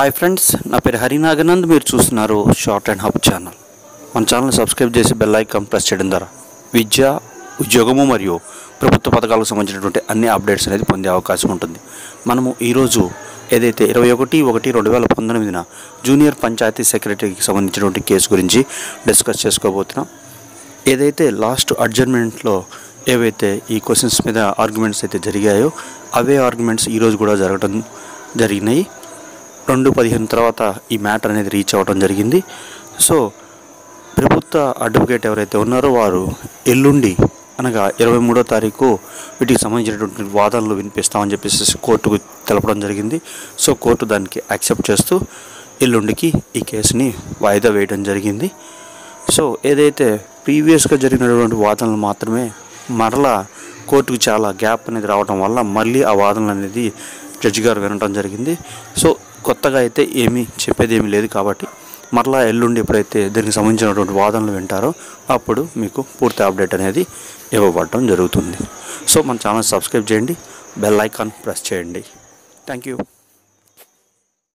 Hi friends నా పేరు హరినాగనంద్ మీరు చూస్తున్నారు షార్ట్ అండ్ హబ్ ఛానల్ మన ఛానల్ సబ్స్క్రైబ్ చేసి బెల్ ఐకాన్ ప్రెస్ చేయడం ద్వారా విద్య ఉద్యోగము మరియు ప్రభుత్వ పథకాలకు సంబంధించినటువంటి అన్ని అప్డేట్స్ అనేది పొందే అవకాశం ఉంటుంది. మనము ఈరోజు ఏదైతే ఇరవై ఒకటి ఒకటి రెండు వేల పంతొమ్మిదిన జూనియర్ పంచాయతీ సెక్రటరీకి సంబంధించినటువంటి కేసు గురించి డిస్కస్ చేసుకోబోతున్నాం. ఏదైతే లాస్ట్ అడ్జర్మెంట్లో ఏవైతే ఈ క్వశ్చన్స్ మీద ఆర్గ్యుమెంట్స్ అయితే జరిగాయో అవే ఆర్గ్యుమెంట్స్ ఈరోజు కూడా జరగడం జరిగినాయి. రెండు పదిహేను తర్వాత ఈ మ్యాటర్ అనేది రీచ్ అవ్వడం జరిగింది. సో ప్రభుత్వ అడ్వకేట్ ఎవరైతే ఉన్నారో వారు ఎల్లుండి అనగా ఇరవై మూడో తారీఖు వీటికి సంబంధించినటువంటి వాదనలు వినిపిస్తామని చెప్పేసి కోర్టుకు తెలపడం జరిగింది. సో కోర్టు దానికి యాక్సెప్ట్ చేస్తూ ఎల్లుండికి ఈ కేసుని వాయిదా వేయడం జరిగింది. సో ఏదైతే ప్రీవియస్గా జరిగినటువంటి వాదనలు మాత్రమే మరలా కోర్టుకు చాలా గ్యాప్ అనేది రావడం వల్ల మళ్ళీ ఆ వాదనలు అనేది జడ్జి గారు వినడం జరిగింది. సో కొత్తగా అయితే ఏమీ చెప్పేది ఏమీ లేదు కాబట్టి మరలా ఎల్లుండి ఎప్పుడైతే దీనికి సంబంధించినటువంటి వాదనలు వింటారో అప్పుడు మీకు పూర్తి అప్డేట్ అనేది ఇవ్వబడటం జరుగుతుంది. సో మన ఛానల్ సబ్స్క్రైబ్ చేయండి. బెల్ ఐకాన్ ప్రెస్ చేయండి. Thank you.